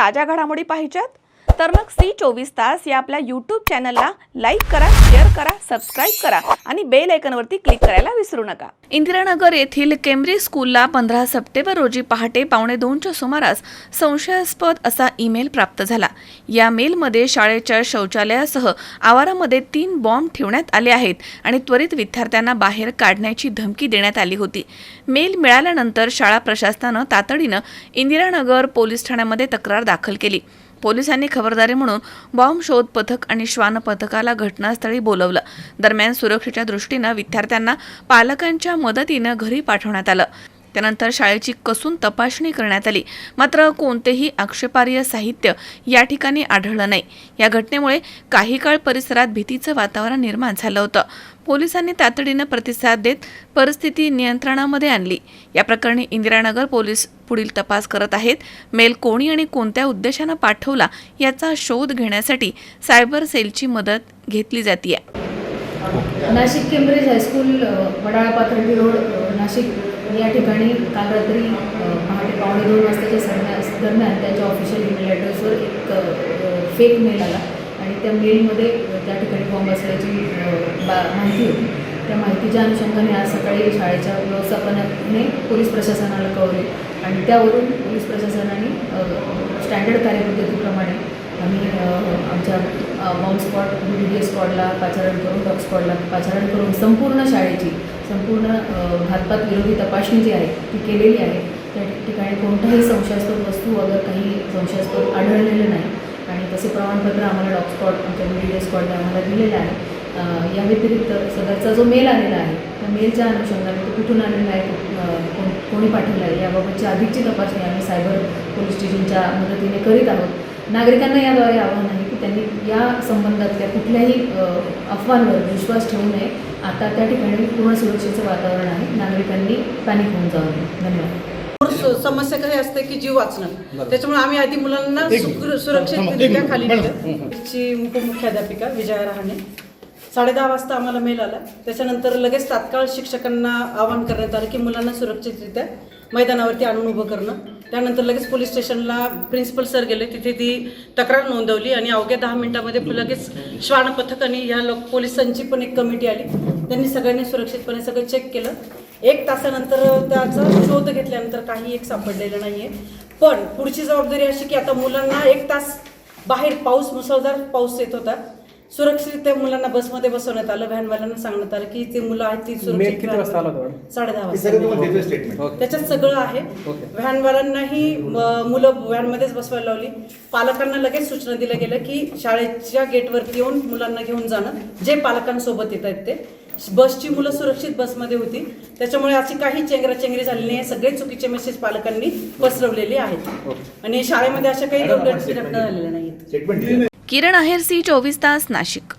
ताज्या घडामोडी पाहिजेत. तर मग सी चोवीस तास या आपल्या यूट्यूब चॅनलला लाईक करा शेअर करा सबस्क्राईब करा आणि बेल आयकनवरती क्लिक करायला विसरू नका. इंदिरानगर येथील केम्ब्रिज स्कूलला पंधरा सप्टेंबर रोजी पहाटे पावणे दोनच्या सुमारास संशयास्पद असा ईमेल प्राप्त झाला. या मेलमध्ये शाळेच्या शौचालयासह आवारामध्ये तीन बॉम्ब ठेवण्यात आले आहेत आणि त्वरित विद्यार्थ्यांना बाहेर काढण्याची धमकी देण्यात आली होती. मेल मिळाल्यानंतर शाळा प्रशासनानं तातडीनं इंदिरानगर पोलीस ठाण्यामध्ये तक्रार दाखल केली. पोलिसांनी खबरदारी म्हणून बॉम्ब शोध पथक आणि श्वान पथकाला घटनास्थळी बोलवलं. दरम्यान सुरक्षेच्या दृष्टीनं विद्यार्थ्यांना पालकांच्या मदतीनं घरी पाठवण्यात आलं. त्यानंतर शाळेची कसून तपासणी करण्यात आली. मात्र कोणतेही आक्षेपार्ह साहित्य या ठिकाणी आढळलं नाही. या घटनेमुळे काही काळ परिसरात भीतीचं वातावरण निर्माण झालं होतं. पोलिसांनी तातडीनं प्रतिसाद देत परिस्थिती नियंत्रणामध्ये आणली. या प्रकरणी इंदिरानगर पोलीस पुढील तपास करत आहेत. मेल कोणी आणि कोणत्या उद्देशानं पाठवला याचा शोध घेण्यासाठी सायबर सेलची मदत घेतली जाते नाशिक केम्ब्रिज हायस्कूल अ, वडाळा पाथर्डी रोड नाशिक. या ठिकाणी काल रात्री पहाटे पावणे दोन वाजताच्या सरम्या- दरम्यान त्यांच्या ऑफिशियल ईमेल ॲड्रेसवर एक फेक मेल आला. आणि त्या मेलमध्ये त्या ठिकाणी बॉम्ब असल्याची बा माहिती होती. त्या माहितीच्या अनुषंगाने आज सकाळी शाळेच्या व्यवस्थापनाने पोलीस प्रशासनाला कळवले आणि त्यावरून पोलीस प्रशासनाने स्टँडर्ड कार्यपद्धतीप्रमाणे आम्ही आमच्या माउंट स्पॉट बी डी स्पॉटला पाचारण करून डॉग स्पॉटला पाचारण करून संपूर्ण शाळेची संपूर्ण अ, घातपात विरोधी तपासणी जी आहे ती केलेली आहे. त्या ठिकाणी कोणताही संशयास्पद वस्तू वगैरे काही संशयास्पद आढळलेलं नाही आणि तसे प्रमाणपत्र आम्हाला डॉग स्पॉट आमच्या बी डी स्पॉटला आम्हाला दिलेलं आहे या व्यतिरिक्त सदरचा जो मेल आलेला आहे त्या मेलच्या अनुषंगाने तो कुठून आलेला आहे कोण कोणी पाठवला आहे याबाबतची अधिकची तपासणी आम्ही सायबर पोलीस स्टेशनच्या मदतीने करीत आहोत. नागरिकांना याद्वारे आव्हान आहे की त्यांनी या संबंधातल्या कुठल्याही अफवांवर विश्वास ठेवू नये. आता त्या ठिकाणी पूर्ण सुरक्षेचं वातावरण आहे. नागरिकांनी पॅनिक होऊन जाऊ नये. धन्यवाद. समस्या काय असते की जीव वाचणं. त्याच्यामुळे आम्ही आधी मुलांना सुरक्षितरित्या खाली उपमुख्याध्यापिका विजया रहाणे. साडे दहा वाजता आम्हाला मेल आला. त्याच्यानंतर लगेच तात्काळ शिक्षकांना आवाहन करण्यात आलं की मुलांना सुरक्षितरित्या मैदानावरती आणून उभं करणं. त्यानंतर लगेच पोलीस स्टेशनला प्रिन्सिपल सर गेले. तिथे ती तक्रार नोंदवली आणि अवघ्या दहा मिनिटामध्ये लगेच श्वान पथक आणि ह्या लोक पोलिसांची पण एक कमिटी आली. त्यांनी सगळ्यांनी सुरक्षितपणे सगळं चेक केलं. एक तासानंतर त्याचा शोध घेतल्यानंतर काही एक सापडलेलं आहे पण पुढची जबाबदारी अशी की आता मुलांना एक तास बाहेर पाऊस मुसळधार पाऊस येत होता. सुरक्षित त्या मुलांना बसमध्ये बसवण्यात आलं व्हॅनवाल्यांना सांगण्यात आलं की ते मुलं आहेत ती मेल किती वाजता आला होता? मॅडम? साडे दहा हे वाजता सगळं तुम्हाला देतोय स्टेटमेंट ओके. त्याच्यात सगळं आहे. व्हॅनवाल्यांनाही म- मुलं व्हॅनमध्येच बसवायला लावली. पालकांना लगेच सूचना दिल्या गेल्या की शाळेच्या गेटवरती येऊन मुलांना घेऊन जाणं. जे पालकांसोबत येत आहेत ते. बसची मुलं सुरक्षित बसमध्ये होती. त्याच्यामुळे अशी काही चेंगराचेंगरी झालेली नाही. सगळे चुकीचे मेसेज पालकांनी पसरवलेले आहेत. आणि शाळेमध्ये अशा काही आपण घटना झालेल्या नाहीत स्टेटमेंट दिलं. किरण आहेर सी चोवीस तास नाशिक.